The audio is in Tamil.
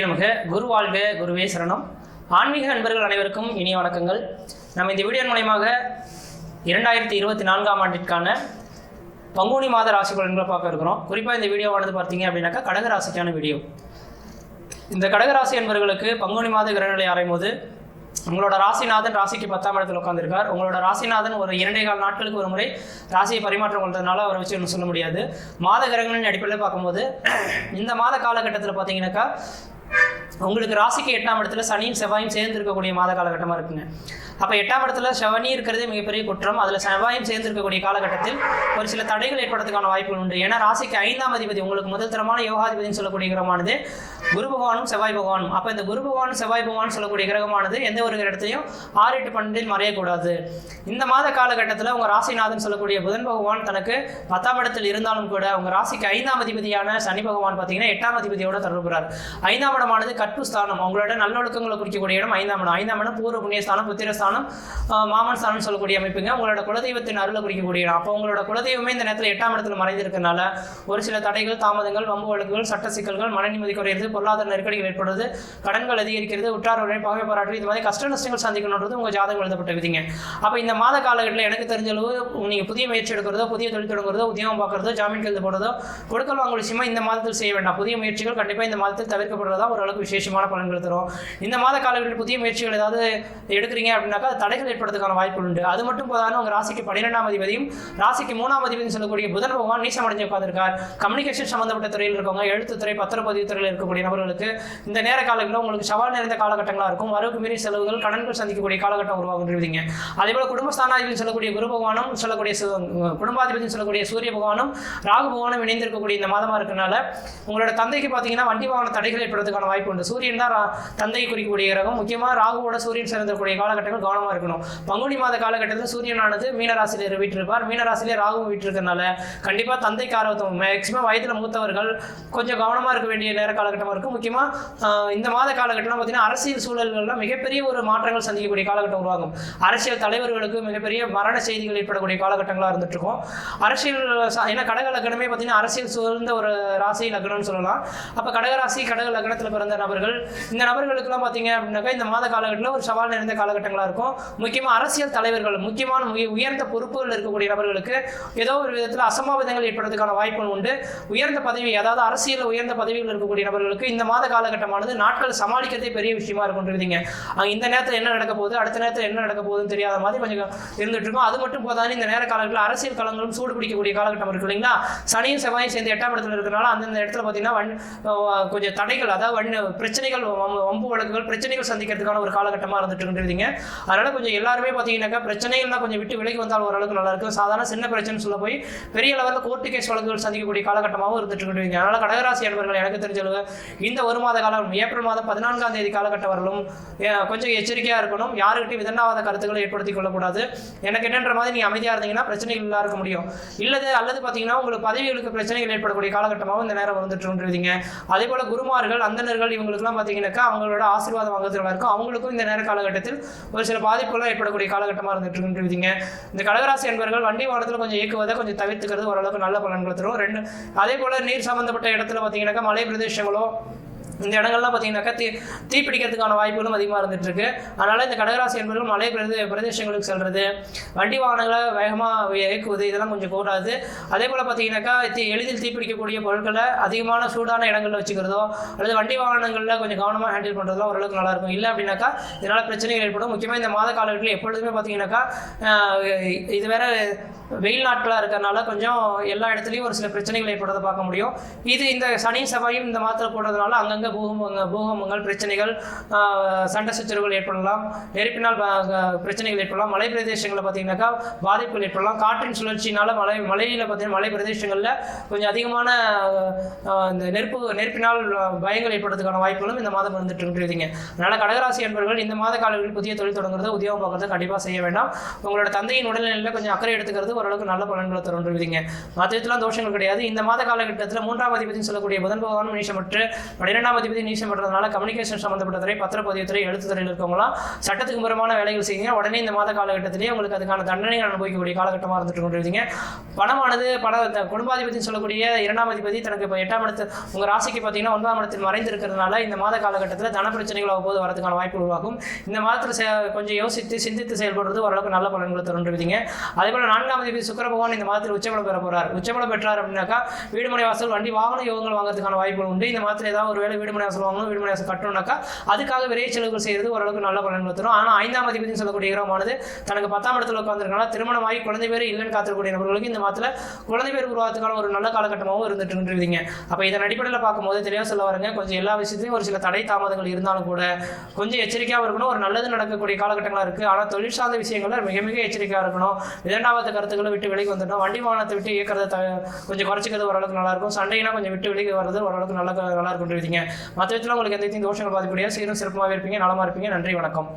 கணபதியே குரு வாழ்க குருவே சரணம். ஆன்மீக அன்பர்கள் அனைவருக்கும் இனிய வணக்கங்கள். நம்ம இந்த வீடியோ மூலயமாக இரண்டாயிரத்தி இருபத்தி நான்காம் ஆண்டிற்கான பங்குனி மாத ராசி பலன்களை பார்க்க இருக்கிறோம். குறிப்பாக இந்த வீடியோவானது பார்த்தீங்க அப்படின்னாக்கா கடக ராசிக்கான வீடியோ. இந்த கடகராசி என்பவர்களுக்கு பங்குனி மாத கிரகநிலை ஆராயும் போது உங்களோட ராசிநாதன் ராசிக்கு பத்தாம் இடத்துல உட்காந்துருக்கார் உங்களோட ராசிநாதன் ஒரு இரண்டே கால் நாட்களுக்கு ஒரு முறை ராசியை பரிமாற்றம் கொண்டதுனால அவரை வச்சு ஒன்றும் சொல்ல முடியாது. மாத கிரகங்களின் அடிப்படையில் பார்க்கும்போது இந்த மாத காலகட்டத்தில் பார்த்தீங்கன்னாக்கா உங்களுக்கு ராசிக்கு எட்டாம் இடத்துல சனியும் செவ்வாயும் சேர்ந்து இருக்கக்கூடிய மாத காலகட்டமாக இருக்குங்க. அப்போ எட்டாம் இடத்துல செவனி இருக்கிறதே மிகப்பெரிய குற்றம். அதில் செவ்வாயும் சேர்ந்து இருக்கக்கூடிய காலகட்டத்தில் ஒரு சில தடைகள் ஏற்படுறதுக்கான வாய்ப்புகள் உண்டு. ஏன்னா ராசிக்கு ஐந்தாம் அதிபதி உங்களுக்கு முதல் தரமான யோகாதிபதினு சொல்லக்கூடிய கிரகமானது குரு பகவானும் செவ்வாய் பகவானும். அப்போ இந்த குரு பகவானும் செவ்வாய் பகவான் சொல்லக்கூடிய கிரகமானது எந்த ஒரு இடத்துலையும் ஆறு எட்டு பன்னெண்டில் மறையக்கூடாது. இந்த மாத காலகட்டத்தில் உங்கள் ராசிநாதன் சொல்லக்கூடிய புதன் பகவான் தனக்கு பத்தாம் இடத்தில் இருந்தாலும் கூட உங்கள் ராசிக்கு ஐந்தாம் அதிபதியான சனி பகவான் பார்த்தீங்கன்னா எட்டாம் அதிபதியோட தொடர்புறார். ஐந்தாம் ஸ்தானமானது கட்டு ஸ்தானம். அவங்களோட நல்லொழுக்கங்களை குறிக்கக்கூடிய இடம் ஐந்தாம் இடம். ஐந்தாம் இடம் பூர்வ புண்ணியஸ்தானம் புத்திரஸ்தானம் மாமன் ஸ்தானம் சொல்லக்கூடிய அமைப்புங்க. உங்களோட குலதெய்வத்தின் அருளை குறிக்கக்கூடிய இடம். அப்போ உங்களோட குலதெய்வமே இந்த நேரத்தில் எட்டாம் இடத்துல மறைந்திருக்கனால ஒரு சில தடைகள் தாமதங்கள் வம்பு வழக்குகள் சட்ட சிக்கல்கள் மன நிம்மதி குறையிறது பொருளாதார நெருக்கடிகள் ஏற்படுறது கடன்கள் அதிகரிக்கிறது உற்றார் உடனே பாராட்டு இது மாதிரி கஷ்ட நஷ்டங்கள் சந்திக்கணுன்றது உங்கள் ஜாதகம் எழுதப்பட்ட விதிங்க. அப்போ இந்த மாத காலகட்டத்தில் எனக்கு தெரிஞ்ச அளவு நீங்கள் புதிய முயற்சி எடுக்கிறதோ புதிய தொழில் தொடங்குறதோ உத்தியோகம் பார்க்குறதோ ஜாமீன் கைது போடுறதோ கொடுக்கல் வாங்கல் விஷயமா இந்த மாதத்தில் செய்ய வேண்டாம். புதிய முயற்சிகள் கண்டிப்பாக இந்த மாதத்தில் தவிர்க்கப்படுறதா ஓரளவுக்கு விசேஷமான பலன்கள் தரும். இந்த மாத காலங்களில் புதிய முயற்சிகள் ஏதாவது எடுக்கிறீங்க அப்படின்னாக்கா தடைகள் ஏற்படுறதுக்கான வாய்ப்பு உண்டு. அது மட்டும் போதாலும் உங்கள் ராசிக்கு பன்னிரெண்டாம் அதிபதியும் ராசிக்கு மூணாம் அதிபதியும் சொல்லக்கூடிய புதன் பகவான் நீசம் அடைஞ்சு உட்காந்துருக்கார் கம்யூனிகேஷன் சம்பந்தப்பட்ட துறையில் இருக்கவங்க எழுத்துத்துறை பத்திரப்பதிவு துறையில் இருக்கக்கூடிய நபர்களுக்கு இந்த நேர காலங்களில் உங்களுக்கு சவால் நிறைந்த காலகட்டங்களாக இருக்கும். வரவுக்கு மீறி செலவுகள் கடன்கள் சந்திக்கக்கூடிய காலகட்டம் உருவாகுன்றீங்க அதே போல குடும்பஸ்தானாதிபதி சொல்லக்கூடிய குரு பகவானும் சொல்லக்கூடிய குடும்பாதிபதி சொல்லக்கூடிய சூரிய பகவானும் ராகு பகவானும் இணைந்திருக்கக்கூடிய இந்த மாதமாக இருக்கனால உங்களோட தந்தைக்கு பார்த்தீங்கன்னா வண்டி வாகன தடைகள் ஏற்படுறதுக்கான வாய்ப்பு உண்டு. சூரியன் தான் ரா- குறிக்கக்கூடிய கிரகம். முக்கியமாக ராகுவோட சூரியன் சேர்ந்தக்கூடிய காலகட்டங்கள் கவனமாக இருக்கணும். பங்குனி மாத காலகட்டத்தில் சூரியனானது மீனராசியில் வீட்டிருப்பார் மீனராசியிலே ராகுவும் வீட்டிருக்கனால கண்டிப்பாக தந்தை ஆர்வத்தம் மேக்சிமம் வயதில் மூத்தவர்கள் கொஞ்சம் கவனமாக இருக்க வேண்டிய நேர காலகட்டமாக இருக்கும். முக்கியமாக இந்த மாத காலகட்டம்லாம் பார்த்தீங்கன்னா அரசியல் சூழல்களில் மிகப்பெரிய ஒரு மாற்றங்கள் சந்திக்கக்கூடிய காலகட்டம் உருவாகும். அரசியல் தலைவர்களுக்கு மிகப்பெரிய மரண செய்திகள் ஏற்படக்கூடிய காலகட்டங்களாக இருந்துட்டு இருக்கும் அரசியல் ஏன்னா கடக லக்னமே பார்த்தீங்கன்னா அரசியல் சூழ்ந்த ஒரு ராசி லக்னம்னு சொல்லலாம். அப்போ கடக லக்னத்தை கடக பிறந்த நபர்கள் இந்த நபர்களுக்கெல்லாம் பார்த்தீங்க அப்படின்னாக்கா இந்த மாத காலகட்டத்தில் ஒரு சவால் நிறைந்த காலகட்டங்களாக இருக்கும். முக்கியமாக அரசியல் தலைவர்கள் முக்கியமான உய- உயர்ந்த பொறுப்புகள் இருக்கக்கூடிய நபர்களுக்கு ஏதோ ஒரு விதத்தில் அசம்பாவிதங்கள் ஏற்படுறதுக்கான வாய்ப்புகள் உண்டு. உயர்ந்த பதவி அதாவது அரசியல் உயர்ந்த பதவிகள் இருக்கக்கூடிய நபர்களுக்கு இந்த மாத காலகட்டமானது நாட்கள் சமாளிக்கிறதே பெரிய விஷயமா இருக்குன்றீங்க அங்கே இந்த நேரத்தில் என்ன நடக்க போகுது அடுத்த நேரத்தில் என்ன நடக்க போகுதுன்னு தெரியாத மாதிரி கொஞ்சம் இருந்துட்டு இருக்கும். அது மட்டும் போதாது இந்த நேர காலங்களில் அரசியல் களங்களும் சூடு பிடிக்கக்கூடிய காலகட்டம் இருக்கு இல்லைங்களா? சனியும் செவ்வாயும் சேர்ந்து எட்டாம் இடத்துல இருக்கிறனால அந்தந்த இடத்துல பார்த்தீங்கன்னா வன் கொஞ்சம் தடைகள் அதாவது வன் பிரச்சனைகள் வம்பு- வழக்குகள் பிரச்சனைகள் சந்திக்கிறதுக்கான ஒரு காலகட்டமாக இருந்துட்டு அதனால் கொஞ்சம் எல்லாருமே பார்த்தீங்கன்னாக்கா பிரச்சனைகள்லாம் கொஞ்சம் விட்டு விலகி வந்தால் ஓரளவுக்கு நல்லா இருக்கும். சாதாரண சின்ன பிரச்சனை சொல்ல போய் பெரிய லெவலில் கோர்ட்டு கேஸ் வழக்குகள் சந்திக்கக்கூடிய காலகட்டமாகவும் இருந்துட்டு இருக்குன்றீங்க அதனால் கடகராசி அன்பர்கள் எனக்கு தெரிஞ்சளவு இந்த ஒரு மாத காலம் ஏப்ரல் மாதம் பதினான்காம் தேதி காலகட்டம் வரலும் கொஞ்சம் எச்சரிக்கையாக இருக்கணும். யாருக்கிட்டையும் விதண்டாவாத கருத்துக்களை ஏற்படுத்திக் கொள்ளக்கூடாது. எனக்கு என்னன்ற மாதிரி நீங்கள் அமைதியாக இருந்தீங்கன்னா பிரச்சனைகள் இல்லாத இருக்க முடியும். இல்லது அல்லது பார்த்தீங்கன்னா உங்களுக்கு பதவிகளுக்கு பிரச்சனைகள் ஏற்படக்கூடிய காலகட்டமாகவும் இந்த நேரம் வந்துட்டு இருந்தீங்க அதே போல குருமார்கள் அந்த அந்தணர்கள் இவங்களுக்குலாம் பார்த்தீங்கன்னாக்கா அவங்களோட ஆசீர்வாதம் வாங்குறதுலாம் இருக்கும். அவங்களுக்கும் இந்த நேர காலகட்டத்தில் ஒரு சில பாதிப்புகள்லாம் ஏற்படக்கூடிய காலகட்டமாக இருந்துட்டு இருக்குன்றீங்க இந்த கடகராசி என்பவர்கள் வண்டி வாகனத்தில் கொஞ்சம் இயக்குவதை கொஞ்சம் தவிர்த்துக்கிறது ஓரளவுக்கு நல்ல பலன்களை தரும். ரெண்டு அதே போல் நீர் சம்மந்தப்பட்ட இடத்துல பார்த்தீங்கன்னாக்கா மலை பிரதேசங்களோ இந்த இடங்கள்லாம் பார்த்தீங்கன்னாக்கா தீ தீப்பிடிக்கிறதுக்கான வாய்ப்புகளும் அதிகமாக இருந்துட்டு அதனால் இந்த கடகராசி என்பவர்கள் மலை பிரதே பிரதேசங்களுக்கு செல்வது வண்டி வாகனங்களை வேகமாக இயக்குவது இதெல்லாம் கொஞ்சம் கூடாது. அதே போல் பார்த்தீங்கன்னாக்கா தீ எளிதில் தீப்பிடிக்கக்கூடிய பொருட்களை அதிகமான சூடான இடங்களில் வச்சுக்கிறதோ அல்லது வண்டி வாகனங்களில் கொஞ்சம் கவனமாக ஹேண்டில் பண்ணுறதோ ஓரளவுக்கு நல்லாயிருக்கும் இல்லை அப்படின்னாக்கா இதனால் பிரச்சனைகள் ஏற்படும். முக்கியமாக இந்த மாத காலகட்டத்தில் எப்பொழுதுமே பார்த்தீங்கன்னாக்கா இது வேற வெயில் நாட்களாக இருக்கிறனால கொஞ்சம் எல்லா இடத்துலையும் ஒரு சில பிரச்சனைகள் ஏற்படுறதை பார்க்க முடியும். இது இந்த சனி செவ்வாயும் இந்த மாதத்தில் போடுறதுனால அங்கங்கே பூகம்பங்கள் பூகம்பங்கள் பிரச்சனைகள் சண்டை சச்சரவுகள் ஏற்படலாம். நெருப்பினால் பிரச்சனைகள் ஏற்படலாம். மலை பிரதேசங்களில் பார்த்தீங்கன்னாக்கா பாதிப்புகள் ஏற்படலாம். காற்றின் சுழற்சியினால மலை மலையில் பார்த்தீங்கன்னா மலை பிரதேசங்களில் கொஞ்சம் அதிகமான இந்த நெருப்பு நெருப்பினால் பயங்கள் ஏற்படுறதுக்கான வாய்ப்புகளும் இந்த மாதம் வந்துட்டு இருக்குதுங்க அதனால் கடகராசி என்பவர்கள் இந்த மாத காலங்களில் புதிய தொழில் தொடங்குறது உத்தியோகம் பார்க்கறது கண்டிப்பாக செய்ய வேண்டாம். உங்களோட தந்தையின் உடல்நிலையில் கொஞ்சம் அக்கறை எடுத்துக்கிறது ஓரளவுக்கு நல்ல பலன்களை தருன்றீங்க மற்ற இதெல்லாம் தோஷங்கள் கிடையாது. இந்த மாத காலகட்டத்தில் மூன்றாம் அதிபதினு சொல்லக்கூடிய புதன் பகவான் நீச்சமற்று பன்னிரெண்டாம் ஏழாம் அதிபதி நீச்சம் பண்றதுனால கம்யூனிகேஷன் சம்மந்தப்பட்ட துறை பத்திரப்பதிவு துறை எழுத்துத்துறையில் இருக்கவங்களாம் சட்டத்துக்கு புறமான வேலைகள் செய்யுங்க. உடனே இந்த மாத காலகட்டத்திலேயே உங்களுக்கு அதுக்கான தண்டனைகள் அனுபவிக்கக்கூடிய காலகட்டமாக இருந்துட்டு கொண்டிருந்தீங்க பணமானது பண குடும்பாதிபதினு சொல்லக்கூடிய இரண்டாம் அதிபதி தனக்கு இப்போ எட்டாம் இடத்து உங்கள் ராசிக்கு பார்த்தீங்கன்னா ஒன்பதாம் இடத்தில் மறைந்து இருக்கிறதுனால இந்த மாத காலகட்டத்தில் தன பிரச்சனைகள் அவ்வப்போது வரதுக்கான வாய்ப்பு உருவாகும். இந்த மாதத்தில் கொஞ்சம் யோசித்து சிந்தித்து செயல்படுறது ஓரளவுக்கு நல்ல பலன்களை தருன்றீங்க அதே போல் நான்காம் அதிபதி சுக்கர பகவான் இந்த மாதத்தில் உச்சபலம் பெற போறார். உச்சபலம் பெற்றார் அப்படின்னாக்கா வீடுமனை வாசல் வண்டி வாகன யோகங்கள் வாங்குறதுக்கான வாய்ப்புகள் உண்டு. இந்த மாதத்தில் ஏதாவது ஒரு வேலை வீடுமனை வாசல் வாங்கணும் வீடுமனை வாசல் கட்டணும்னாக்கா அதுக்காக விரைய செலவுகள் செய்யறது ஓரளவுக்கு நல்ல பலன்களை தரும் ஆனால் ஐந்தாம் அதிபதினு சொல்லக்கூடிய கிரகமானது தனக்கு பத்தாம் இடத்துல உட்காந்துருக்கனால திருமணமாகி குழந்தை பேர் இல்லைன்னு காத்திருக்கூடிய நபர்களுக்கு இந்த மாதத்தில் குழந்தை பேர் உருவாத்துக்கான ஒரு நல்ல காலகட்டமாகவும் இருந்துட்டு இருக்கிறீங்க அப்போ இதன் அடிப்படையில் பார்க்கும்போது தெளிவாக சொல்ல வரங்க. கொஞ்சம் எல்லா விஷயத்துலையும் ஒரு சில தடை தாமதங்கள் இருந்தாலும் கூட கொஞ்சம் எச்சரிக்கையாக இருக்கணும். ஒரு நல்லது நடக்கக்கூடிய காலகட்டங்களாக இருக்குது ஆனால் தொழில் சார்ந்த விஷயங்களில் மிக மிக எச்சரிக்கையாக இருக்கணும். இரண்டாவது கருத்துக்களை விட்டு விலகி வந்துடணும். வண்டி வாகனத்தை விட்டு இயக்கிறத த கொஞ்சம் குறைச்சிக்கிறது ஓரளவுக்கு நல்லாயிருக்கும் சண்டைனா கொஞ்சம் விட்டு விலகி வர்றது ஓரளவுக்கு நல்லா நல்லா இருக்குன்றீங்க மற்ற விதத்தில் உங்களுக்கு எந்த தோஷங்கள் பாதிப்படியாக சீரும் சிறப்பாக இருப்பீங்க. நலமாக இருப்பீங்க. நன்றி வணக்கம்.